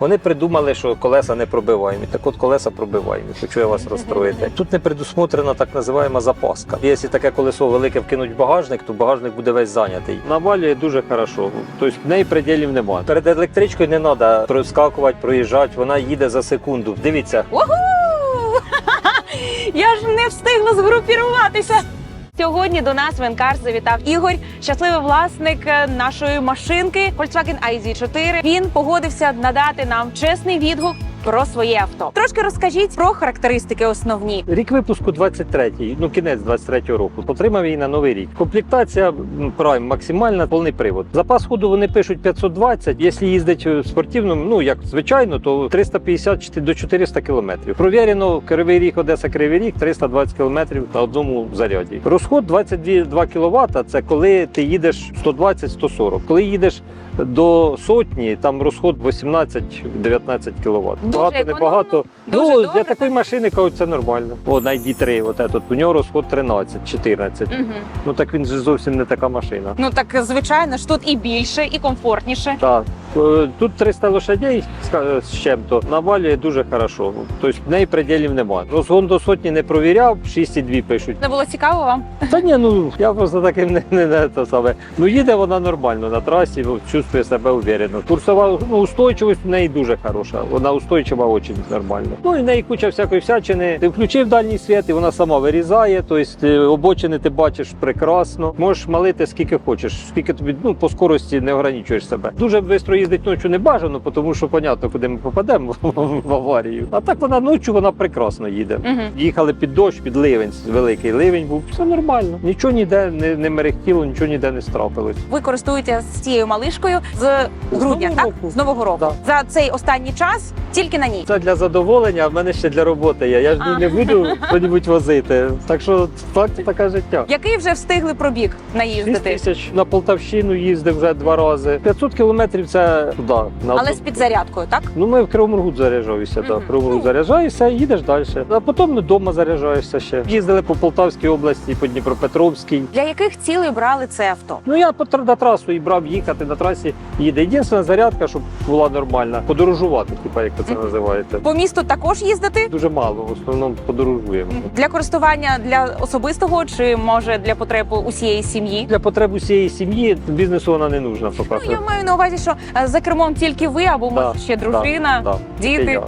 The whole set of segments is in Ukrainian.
Вони придумали, що колеса не пробиваємо. Так от колеса пробиваємо. Хочу я вас розстроїти. Тут не предусмотрена так називаємо запаска. Якщо таке колесо велике вкинуть в багажник, то багажник буде весь зайнятий. Навалює дуже хорошо. Тобто в неї приділів немає. Перед електричкою не треба проскакувати, проїжджати. Вона їде за секунду. Дивіться, Я ж не встигла згрупіруватися. Сьогодні до нас в Енкар завітав Ігор, щасливий власник е, нашої машинки Volkswagen ID4. Він погодився надати нам чесний відгук про своє авто. Трошки розкажіть про характеристики основні. Рік випуску 23-й, ну кінець 23-го року. Отримав її на новий рік. Комплектація Prime максимальна, повний привод. Запас ходу вони пишуть 520. Якщо їздить в спортивному, ну як звичайно, то 350 чи до 400 кілометрів. Провірено Кривий Ріг, Одеса Кривий Ріг 320 кілометрів на одному заряді. Розход 22 кВт, Це коли ти їдеш 120-140. Коли їдеш до сотні, там розход 18-19 кВт. Багато небагато. дуже ну добре, для такої машини кажуть, це нормально. О, на ID3, от этот, у нього розход 13-14. Угу. Ну так він же зовсім не така машина. Ну так звичайно ж тут і більше, і комфортніше. Так. Е, Тут 300 лошадей з чим-то навалює дуже хорошо. Тобто в неї приділів немає. Розгон до сотні не провіряв, 6,2 пишуть. Не було цікаво вам? Та ні, ну я просто таким не, не, не те саме. Ну їде вона нормально на трасі, чувствує себе уверенно. Курсова ну, устойчивість в неї дуже хороша. Вона устойчива дуже нормально. Ну і в неї куча всякої всячини. Ти включив дальній світ, і вона сама вирізає. Тобто е, обочини ти бачиш прекрасно. Можеш малити скільки хочеш, скільки тобі ну по скорості не ограничуєш себе. Дуже швидко їздить ночі не бажано, тому що понятно, куди ми попадемо в аварію. А так вона ночі вона прекрасно їде. Угу. Їхали під дощ, під ливень, великий ливень був. Все нормально. Нічого ніде не, не мерехтіло, нічого ніде не страпилось. Ви користуєтеся з цією малишкою з грудня, Нового так? року. З нового року. Да. За цей останній час тільки на ній. Це для задоволення, а в мене ще для роботи є. Я ж А. не буду що-небудь возити. Так що так, таке життя. Який вже встигли пробіг 6 наїздити? тисяч на Полтавщину їздив вже два рази. 500 кілометрів це туди. На Але одну- з підзарядкою, так? Ну, ми в Кривому Рогу заряджаюся. Мгм. Кривому заряджаєшся і їдеш далі. А потім вдома заряджаєшся ще. Їздили по Полтавській області, по Дніпропетровській. Для яких цілей брали це авто? Ну я по на трасу і брав їхати на трасі. Їде. Єдина зарядка, щоб була нормальна. Подорожувати, типа як це називаєте. По місту також їздити? Дуже мало, в основному подорожуємо. Для користування для особистого чи може для потреб усієї сім'ї? Для потреб усієї сім'ї бізнесу вона не нужна поки. Ну я маю на увазі, що е, за кермом тільки ви або Да, може ще дружина, да, діти.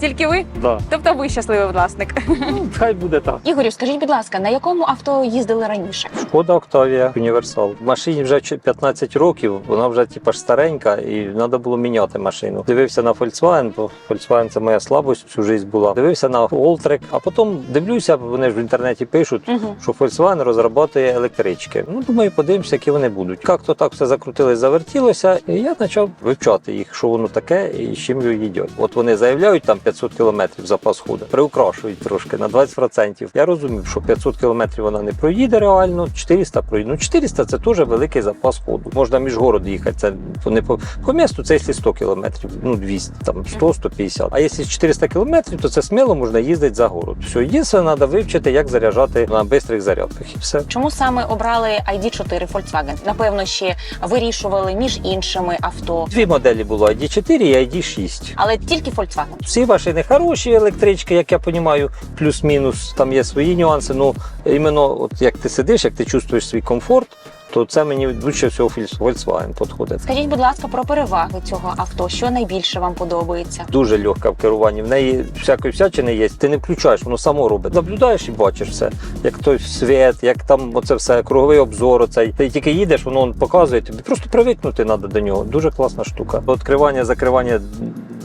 Тільки ви? Да. Тобто ви щасливий власник. Ну, хай буде так. Ігорю, скажіть, будь ласка, на якому авто їздили раніше? Шкода Октавія Універсал. В машині вже 15 років, вона вже типа ж старенька, і треба було міняти машину. Дивився на Volkswagen, бо Volkswagen це моя слабость всю життя була. Дивився на Alltrack, а потім дивлюся, вони ж в інтернеті пишуть. Угу. що Volkswagen розробляє електрички. Ну, думаю, подивимося, які вони будуть. Як то так все закрутилось, завертілося, і я почав вивчати їх, що воно таке і з чим його їдять. От вони заявляють там 500 кілометрів запас ходу, приукрашують трошки на 20%. Я розумів, що 500 кілометрів вона не проїде реально, 400 проїде. Ну 400 це теж великий запас ходу. Можна між город їхати. Це не по, по місту це якщо 100 кілометрів, ну 200, там 100-150. А якщо 400 кілометрів, то це сміло можна їздити за город. Все, єдине, треба вивчити, як заряджати на швидких зарядках і все. Чому саме обрали ID4 Volkswagen? Напевно, ще вирішували між іншими авто, Дві моделі було ID4 і ID6. але тільки Volkswagen. Всі машини хороші електрички, як я розумію, плюс-мінус. Там є свої нюанси. Ну іменно, от як ти сидиш, як ти чувствуєш свій комфорт, то це мені більше всього Volkswagen підходить. Скажіть, будь ласка, про переваги цього авто. Що найбільше вам подобається? Дуже легка в керуванні. В неї всякої всячини є. Ти не включаєш, воно само робить. Наблюдаєш і бачиш все. Як той світ, як там оце все, круговий обзор. Оцей. Ти тільки їдеш, воно показує тобі. Просто привикнути треба до нього. Дуже класна штука. Відкривання, закривання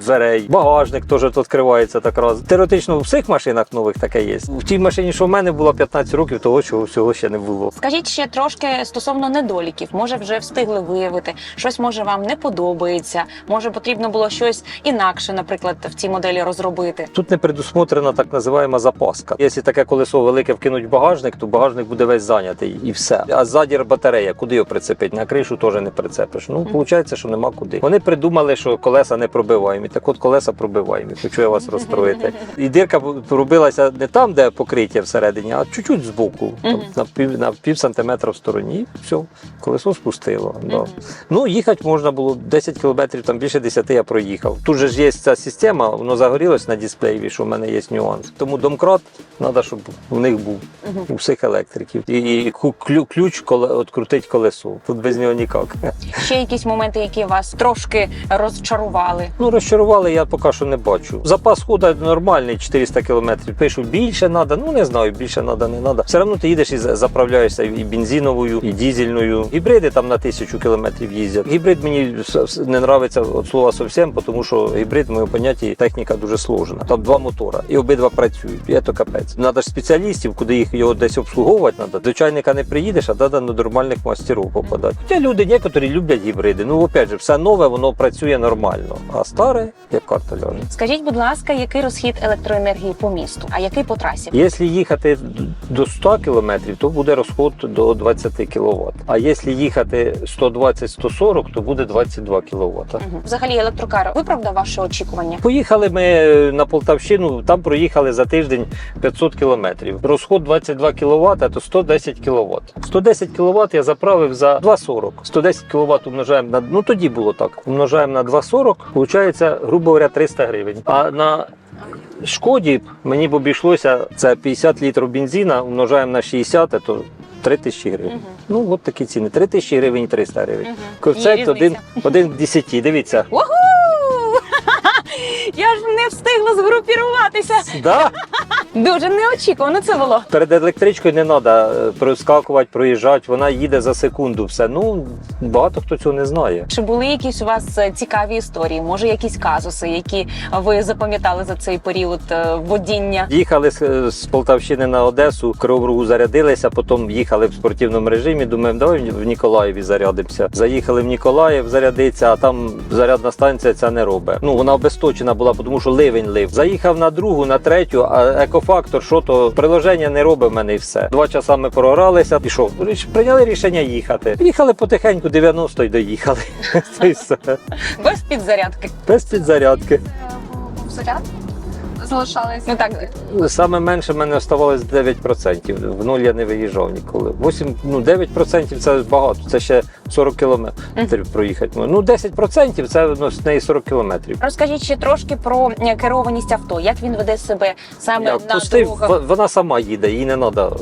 дверей, багажник теж тут відкривається так раз. Теоретично у всіх машинах нових таке є. В тій машині, що в мене було 15 років, того чого всього ще не було. Скажіть ще трошки стосовно недоліків. Може, вже встигли виявити, щось може вам не подобається. Може, потрібно було щось інакше, наприклад, в цій моделі розробити. Тут не предусмотрена так називаємо запаска. Якщо таке колесо велике вкинуть в багажник, то багажник буде весь зайнятий і все. А ззаді батарея, куди його прицепити? На кришу теж не прицепиш. Ну, виходить, що нема куди. Вони придумали, що колеса не пробиваємо. Так от колеса пробиваємо, хочу я вас розстроїти. І дирка робилася не там, де покриття всередині, а чуть-чуть збоку, там, на, пів, на пів сантиметра в стороні. І все, колесо спустило. Да. Ну, їхати можна було 10 кілометрів, там більше 10 я проїхав. Тут же ж є ця система, воно загорілось на дисплеї, що в мене є нюанс. Тому домкрат треба, щоб у них був у всіх електриків. І, і ключ коле, відкрутить колесо. Тут без нього ніяк. Ще якісь моменти, які вас трошки розчарували. Ну, розчарували, я поки що не бачу. Запас ходу нормальний, 400 кілометрів. Пишу, більше треба, ну не знаю, більше треба, не треба. Все одно ти їдеш і заправляєшся і бензиновою, і дізельною. Гібриди там на тисячу кілометрів їздять. Гібрид мені не подобається від слова зовсім, тому що гібрид, в моєму понятті, техніка дуже сложна. Там два мотора, і обидва працюють. І це капець. Треба ж спеціалістів, куди їх його десь обслуговувати треба. До чайника не приїдеш, а треба до нормальних мастерів попадати. Хоча люди некоторі люблять гібриди. Ну, опять же, все нове, воно працює нормально, а старе, як карта ляже. Скажіть, будь ласка, який розхід електроенергії по місту, а який по трасі? Якщо їхати до 100 км, то буде розход до 20 кВт. А якщо їхати 120-140, то буде 22 кВт. Мгм. Взагалі електрокар виправдав ваші очікування? Поїхали ми на Полтавщину, там проїхали за тиждень 500 кілометрів. Розход 22 кВт, то 110 кВт. 110 кВт я заправив за 2,40. 110 кВт умножаємо на ну тоді було так. Умножаємо на 2,40, виходить, грубо говоря, 300 гривень. А на шкоді мені б обійшлося це 50 літрів бензина, умножаємо на 60, то 3 тисячі гривень. Угу. Ну от такі ціни: 3 тисячі гривень і 300 гривень. Угу. Коефіцієнт Є один, один к 10. Дивіться. Уху! Я ж не встигла згрупіруватися. Да? Дуже неочікувано це було. Перед електричкою не треба проскакувати, проїжджати, вона їде за секунду. Все. Ну багато хто цього не знає. Чи були якісь у вас е, цікаві історії? Може, якісь казуси, які ви запам'ятали за цей період е, водіння? Їхали з, з Полтавщини на Одесу, Рогу зарядилися, потім їхали в спортивному режимі. Думаємо, давай в Ніколаєві зарядимося. Заїхали в Ніколаїв зарядитися, а там зарядна станція ця не робить. Ну вона обесточена була, тому що ливень лив. Заїхав на другу, на третю, а екофактор, що то приложення не робить в мене і все. Два часа ми програлися. пішов. Прийняли рішення їхати. Їхали потихеньку 90 й доїхали. Без підзарядки. Без підзарядки. був заряд. Залишалися. Ну так, Саме менше в мене оставалось 9%. В нуль я не виїжджав ніколи. 8, ну 9% це багато, це ще 40 кілометрів проїхати. Ну 10% це ну, з неї 40 кілометрів. розкажіть ще трошки про е, керованість авто. Як він веде себе саме Я на пустив, дорогах? вона сама їде, їй не треба.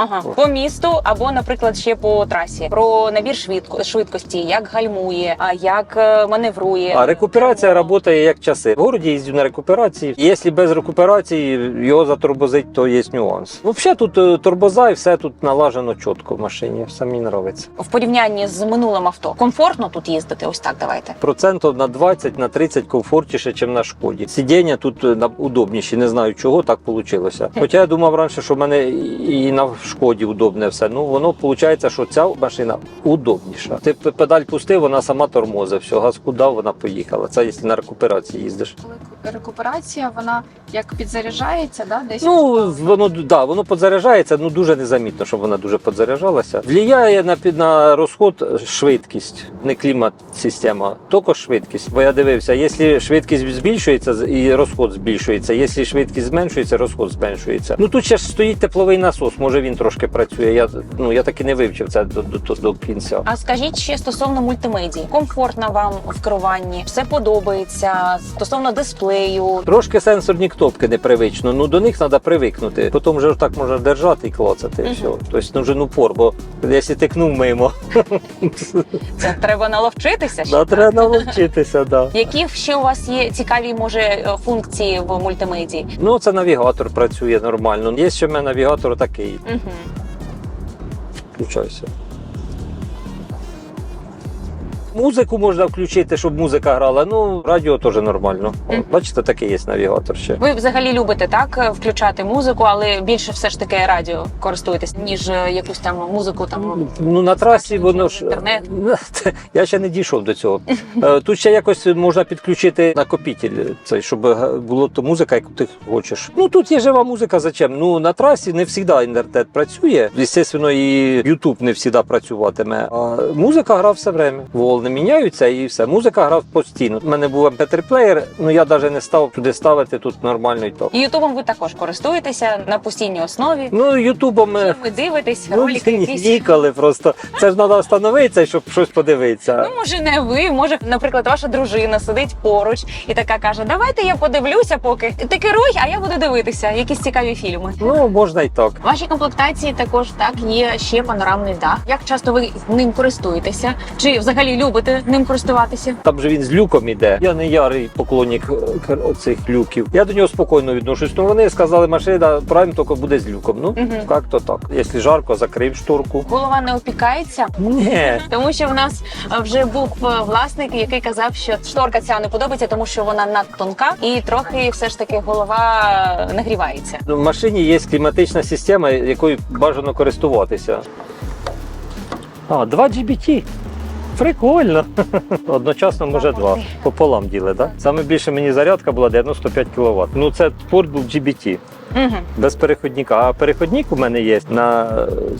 Ага, по місту або, наприклад, ще по трасі. Про набір швидко швидкості, як гальмує, а як е, маневрує. А рекуперація працює як часи. В городі їздю на рекуперації. І Якщо без рекуперації його затормозить, то є нюанс. Взагалі тут е, тормоза і все тут налажено чітко в машині. Все мені подобається. в порівнянні з минулим авто. Комфортно тут їздити. Ось так давайте. Процентів на 20 на 30 комфортніше, ніж на шкоді. Сидіння тут е, удобніші, не знаю чого так вийшло. Хоча я думав раніше, що в мене і на шкоді удобне все. Ну воно виходить, що ця машина удобніша. Ти педаль пустив, вона сама тормозить, все, газку дав, вона поїхала. Це якщо на рекуперації їздиш. Коли рекуперація, вона як підзаряджається, да, десь Ну воно да, воно підзаряджається, ну дуже незамітно, щоб вона дуже підзаряджалася. Влияє на під на розход швидкість, не клімат система, тільки швидкість. Бо я дивився, якщо швидкість збільшується і розход збільшується, якщо швидкість зменшується, розход зменшується. Ну тут ще ж стоїть тепловий насос, може він трошки працює. Я ну я таки не вивчив це до, до, до, до кінця. А скажіть ще стосовно мультимедії, комфортно вам в керуванні, все подобається стосовно дисплею. Трошки сенсорні кнопки непривично, ну до них треба привикнути. Потім вже так можна держати і клацати. і Мгм. все. Тобто нужен упор, бо якщо тикнув мимо, Це треба наловчитися. ще, да, так? треба навчитися. Да. Які ще у вас є цікаві може е, функції в мультимедії? Ну це навігатор працює нормально. Є ще в мене навігатор такий. Угу. Включайся. Музику можна включити, щоб музика грала. Ну, радіо теж нормально. Мгм. Бачите, такий є навігатор ще. Ви взагалі любите так е, включати музику, але більше все ж таки радіо користуєтесь, ніж е, якусь там музику там. Ну на трасі воно ж Інтернет. я ще не дійшов до цього. Е, Тут ще якось можна підключити накопитель, цей, щоб було то музика, яку ти хочеш. Ну тут є жива музика. Зачем? Ну на трасі не завжди інтернет працює. Звісно, і Ютуб не завжди працюватиме. А музика грав все время. Волни вони міняються і все. Музика грав постійно. У мене був MP3-плеєр, ну я навіть не став туди ставити тут нормальний ток. І Ютубом ви також користуєтеся на постійній основі. Ну, Ютубом е, Ви дивитесь, ну, ролики якісь. ніколи просто. Це ж треба встановитися, щоб щось подивитися. Ну, може, не ви, може, наприклад, ваша дружина сидить поруч і така каже: Давайте я подивлюся, поки ти керуй, а я буду дивитися якісь цікаві фільми. Ну, можна і так. В вашій комплектації також так є ще панорамний дах. Як часто ви ним користуєтеся? Чи взагалі любите ним користуватися? Там же він з люком іде. Я не ярий поклонник е, цих люків. Я до нього спокійно відношусь. Ну вони сказали, машина прайм тільки буде з люком. Ну Мгм. як то так. Якщо жарко, закрив шторку. Голова не опікається, Ні. тому що в нас е, вже був е, власник, який казав, що шторка ця не подобається, тому що вона надтонка і трохи все ж таки голова нагрівається. Ну, В машині є кліматична система, якою бажано користуватися. А, 2 GBT. Прикольно. Одночасно може два. Пополам діли, так? Саме більше мені зарядка була 95 кВт. Ну це порт був GBT. Угу. Без переходника. А переходник у мене є на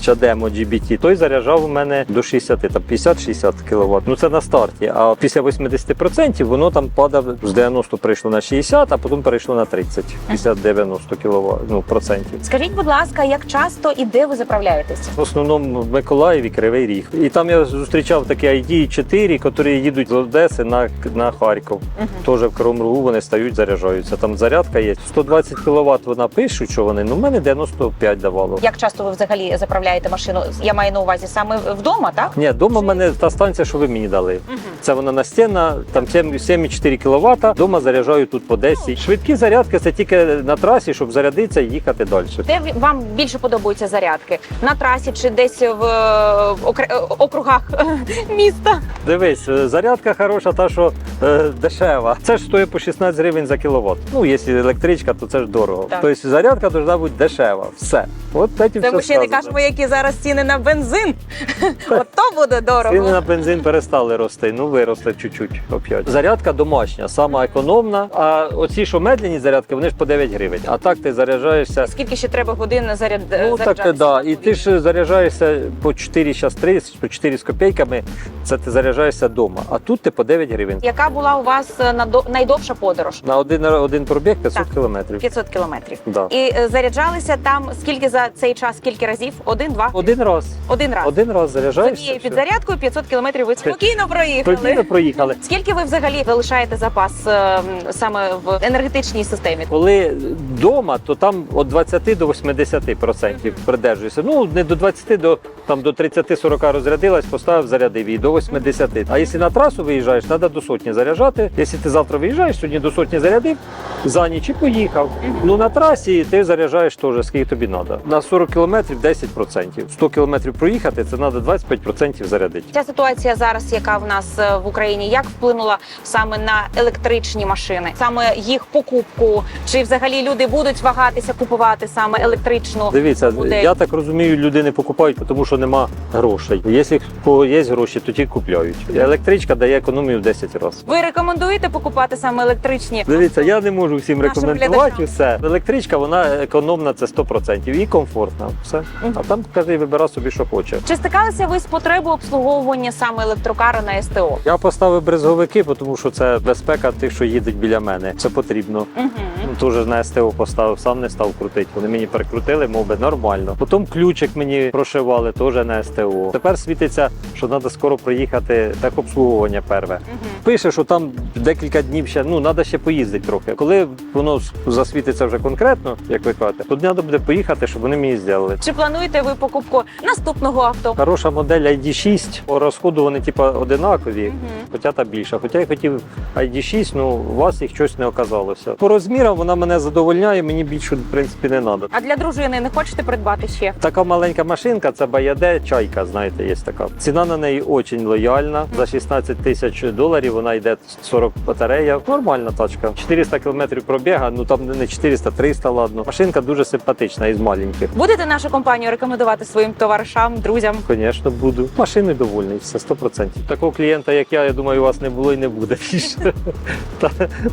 Чадемо GBT. Той заряджав у мене до 60, там 50-60 кВт. Ну це на старті. А після 80% воно там падав з 90 перейшло на 60, а потім перейшло на 30, 50-90 кВт. Ну, процентів. Скажіть, будь ласка, як часто і де ви заправляєтеся? В основному в Миколаєві Кривий Ріг. І там я зустрічав такі ID 4, які їдуть з Одеси на, на Харків. Угу. Теж в Кривому Рогу вони стають, заряджаються. Там зарядка є. 120 кВт вона пишуть, що вони. Ну, в мене 95 давало. Як часто ви взагалі заправляєте машину? Я маю на увазі саме вдома, так? Ні, вдома в мене та станція, що ви мені дали. Угу. Це вона настінна, там 7 7,4 кВт, вдома заряджаю тут по 10. Швидкі зарядки це тільки на трасі, щоб зарядитися і їхати далі. Де вам більше подобаються зарядки? На трасі чи десь в е, е, округах міста? Дивись, е, зарядка хороша, та що е, дешева. Це ж стоїть по 16 гривень за кіловат. Ну, якщо електричка, то це ж дорого. Так. Тобто зарядка повинна бути дешева. Все. От Це все ми ще не сказано. кажемо, які зараз ціни на бензин. От то буде дорого. Ціни на бензин перестали рости, ну виросли чуть-чуть опять. Зарядка домашня, сама економна. А оці, що медленні зарядки, вони ж по 9 гривень. А так ти заряджаєшся. Скільки ще треба годин заряд Ну так, да. І ти ж заряджаєшся по 4, зараз 3, по 4 з копійками, це ти заряджаєшся вдома. А тут ти по 9 гривень. Яка була у вас е, найдовша подорож? На один, один пробіг 500 Так. кілометрів. 500 кілометрів. Да. І е, заряджалися там скільки за цей час, скільки разів? Один, два? Один раз. Один раз. Один раз заряджаєшся. однією підзарядкою 500 кілометрів ви спокійно проїхали. Спокійно проїхали. Скільки ви взагалі залишаєте запас е, саме в енергетичній системі? Коли вдома, то там від 20 до 80 процентів придержуєшся. Ну не до 20, до там до 30-40 розрядилась, поставив, зарядив її до 80. А якщо на трасу виїжджаєш, треба до сотні заряджати. Якщо ти завтра виїжджаєш, сьогодні до сотні зарядив за ніч і поїхав. Ну на трасі ти заряджаєш теж, скільки тобі треба. На 40 кілометрів 10 процентів. 100 кілометрів проїхати, це треба 25 процентів зарядити. Ця ситуація зараз, яка в нас е, в Україні, як вплинула саме на електричні машини, саме їх покупку? Чи взагалі люди будуть вагатися купувати саме електричну? Дивіться, модель? я так розумію, люди не покупають, тому що нема грошей. Якщо є гроші, то ті купляють. Електричка дає економію в 10 разів. Ви рекомендуєте покупати саме електричні? Дивіться, я не можу всім Нашим рекомендувати все. Електричка вона економна, це 100% і комфортна. Все. Мгм. А там кожен вибирає собі, що хоче. Чи стикалися ви з потребою обслуговування саме електрокара на СТО? Я поставив брезговики, тому що це безпека тих, що їдуть біля мене. Це потрібно. Угу. Ну, Теж на СТО поставив, сам не став крутити. Вони мені перекрутили, мов би, нормально. Потім ключик мені прошивали, теж на СТО. Тепер світиться, що треба скоро приїхати так обслуговування перве. Пише, що там декілька днів ще, ну треба ще поїздити трохи. Коли воно засвітиться вже конкретно, як ви кажете, то треба буде поїхати, щоб вони мені зробили. Чи плануєте ви покупку наступного авто? Хороша модель ID6, по розходу вони типа одинакові. Мгм. Хоча та більша. Хоча я хотів ID6, ну у вас їх щось не оказалося. По розмірам вона мене задовольняє, мені більше в принципі не треба. А для дружини не хочете придбати ще? Така маленька машинка, це Баяде чайка, знаєте, є така. Ціна на неї дуже лояльна. За 16 тисяч доларів вона йде 40 батарея. Нормальна тачка. 400 км кілометрів пробіга, ну там не 400-300, ладно. Машинка дуже симпатична із маленьких. Будете нашу компанію рекомендувати своїм товаришам, друзям? Звісно, буду. Машиною довольний, все 100%. Такого клієнта, як я, я думаю, у вас не було і не буде.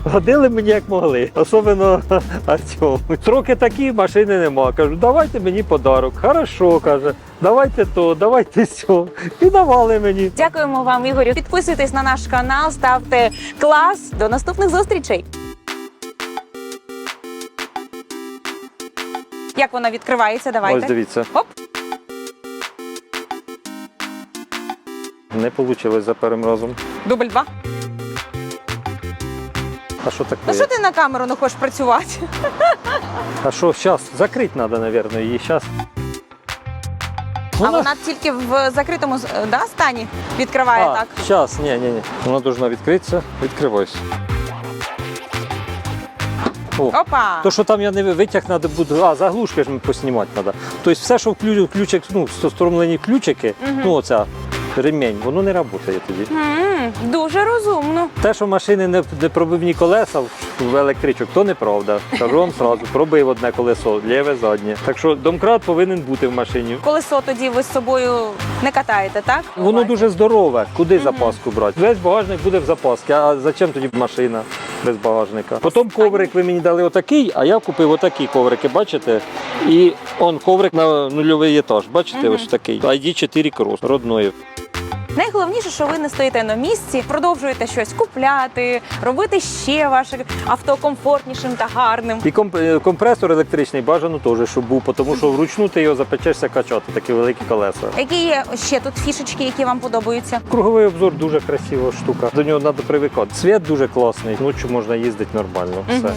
Годили мені як могли, особливо Артем. Сроки такі, машини нема. Кажу, давайте мені подарок. Хорошо, каже, давайте то, давайте сьо. І давали мені. Дякуємо вам, Ігорю. Підписуйтесь на наш канал, ставте клас. До наступних зустрічей. Як вона відкривається? Давайте. Ось дивіться. Оп. Не вийшло за першим разом. Дубль два. А що таке? Ну що ти на камеру не хочеш працювати? А що, зараз закрити треба, мабуть, її зараз. А вона тільки в закритому е, да, стані відкриває так. Зараз, ні, ні, ні. Вона повинна відкритися. Відкривайся. О, Опа! то, що там я не витяг треба буде, а заглушки ж поснімати треба. Тобто все, що включ, ключик, ну, стромлені ключики, угу. ну оця ремень, воно не працює тоді. М, дуже розумно. Те, що машини не, не пробивні колеса в- електричок, то неправда. Кажу вам сразу, пробив одне колесо, ліве, заднє. Так що домкрат повинен бути в машині. Колесо тоді ви з собою не катаєте, так? Воно дуже здорове. Куди запаску брати? Весь багажник буде в запасці. А зачем тоді машина без багажника? Потім коврик ви мені дали отакий, а я купив отакі коврики, бачите? І он коврик на нульовий етаж. Бачите, ось такий. ID4 Cross родної. Найголовніше, що ви не стоїте на місці, продовжуєте щось купляти, робити ще ваше авто комфортнішим та гарним. І комп- е, компресор електричний бажано теж, щоб був, тому що вручну ти його запечешся качати, такі великі колеса. Які є ще тут фішечки, які вам подобаються? Круговий обзор дуже красива штука. До нього треба привикати. Світ дуже класний. Ночі можна їздити нормально. Все. Мгм.